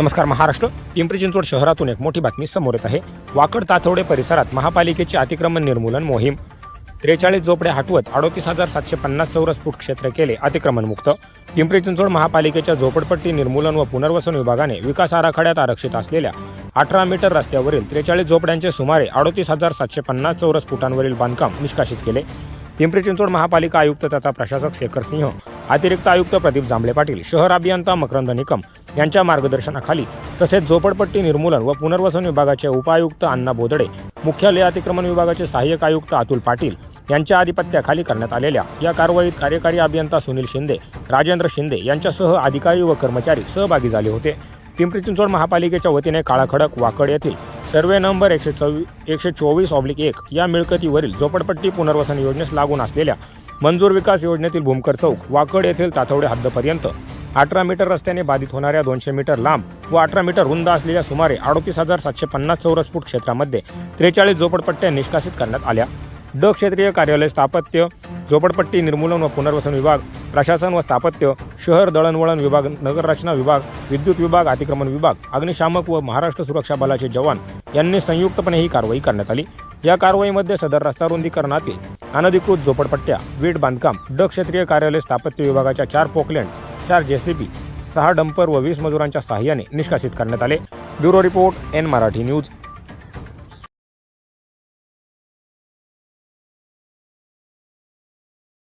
नमस्कार महाराष्ट्र. पिंपरी चिंचवड शहरातून एक मोठी बातमी समोर येत आहे. वाकड तातवडे परिसरात महापालिकेची अतिक्रमण निर्मूलन मोहीम. त्रेचाळीस झोपडे हटवत अडोतीस हजार सातशे पन्नास चौरस फूट क्षेत्र केले अतिक्रमणमुक्त. पिंपरी चिंचवड महापालिकेच्या झोपडपट्टी निर्मूलन व पुनर्वसन विभागाने विकास आराखड्यात आरक्षित असलेल्या अठरा मीटर रस्त्यावरील त्रेचाळीस झोपड्यांचे सुमारे अडोतीस हजार सातशे पन्नास चौरस फुटांवरील बांधकाम निष्कासित केले. पिंपरी चिंचवड महापालिका आयुक्त तथा प्रशासक शेखर सिंह अतिरिक्त आयुक्त प्रदीप जांभळे पाटील शहर अभियंता मकरंद निकम यांच्या मार्गदर्शनाखाली तसेच झोपडपट्टी निर्मूलन व पुनर्वसन विभागाचे उपायुक्त अण्णा बोदडे मुख्यालय अतिक्रमण विभागाचे सहाय्यक आयुक्त अतुल पाटील यांच्या आधिपत्याखाली करण्यात आलेल्या या कारवाईत कार्यकारी अभियंता सुनील शिंदे राजेंद्र शिंदे यांच्यासह अधिकारी व कर्मचारी सहभागी झाले होते. पिंपरी चिंचवड महापालिकेच्या वतीने काळाखडक वाकड येथील सर्वे नंबर एकशे चोवी एकशे चोवीस ऑब्लिक एक या मिळकतीवरील झोपडपट्टी पुनर्वसन योजनेस लागून असलेल्या मंजूर विकास योजनेतील भूमकर चौक वाकड येथील तातवडे हद्दपर्यंत. अठरा मीटर रस्त्याने बाधित होणाऱ्या दोनशे मीटर लांब व अठरा मीटर रुंद असलेल्या सुमारे अडोतीस हजार सातशे पन्नास चौरस फूट क्षेत्रामध्ये त्रेचाळीस झोपडपट्ट्या निष्कासित करण्यात आल्या. ड क्षेत्रीय कार्यालय स्थापत्य झोपडपट्टी निर्मूलन व पुनर्वसन विभाग प्रशासन व स्थापत्य शहर दळणवळण विभाग नगररचना विभाग विद्युत विभाग अतिक्रमण विभाग अग्निशामक व महाराष्ट्र सुरक्षा बलाचे जवान यांनी संयुक्तपणे ही कारवाई करण्यात आली. या कारवाईमध्ये सदर रस्ता रुंदीकरणातील अनधिकृत झोपडपट्ट्या वीट बांधकाम ड क्षेत्रीय कार्यालय स्थापत्य विभागाच्या चार पोकलँड चार जेसीबी सहा डंपर व वीस मजुरांच्या सहाय्याने निष्कासित करण्यात आले. Bureau report N Marathi news.